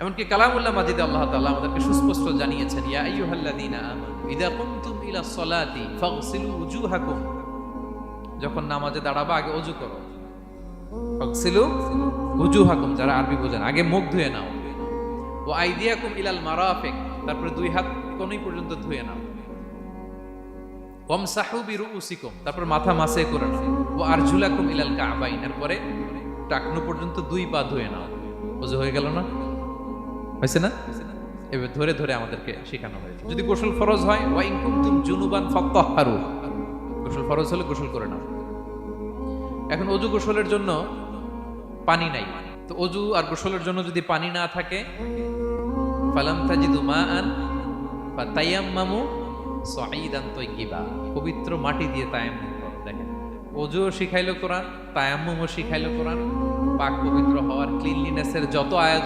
এমনকি কালামুল্লাহ মাজিদে আল্লাহ তাআলা আমাদেরকে সুস্পষ্ট জানিয়েছেন, ইয়া আইয়ুহাল্লাযীনা আমানু ইযা কুমতুম ইলা সলাতি ফাগসিলু উজুহাকুম। যখন নামাজে দাঁড়াবা, আগে ওযু করো। ফাগসিলু উজুহাকুম, যারা আরবি বোঝেন, আগে মুখ ধুয়ে নাও। ও আইদিয়াকুম ইলাল মারাফিক, তারপরে দুই হাত কোনই পর্যন্ত ধুয়ে নাও। ওয়ামসাহু বিরুউসিকুম, তারপর মাথা মাসে করে নাও। ও আরজুলাকুম ইলাল কাবাইন, এরপরে টাকনু পর্যন্ত দুই পা ধুয়ে নাও। ওযু হয়ে গেল না? হয়েছে না? এবার ধরে ধরে আমাদেরকে শেখানো হয়েছে। যদি গোসল ফরজ হয় ওয়াইন কুমতুম জুনুবান ফাত্তাহহারু গোসল ফরজ হলে গোসল করে নাও। এখন অজু গোসলের জন্য পানি নাই। তো অজু আর গোসলের জন্য যদি পানি না থাকে, ফালাম তাজিদু মাআন ফাতায়াম্মামু সাঈদান তাইয়্যিবা। পবিত্র মাটি দিয়ে করো। দেখেন, অজুও শিখাইলো কোরআন, তায়াম্মুমও শিখাইলো কোরআন। পাক পবিত্র হওয়ার ক্লিনলিনেসের যত আয়াত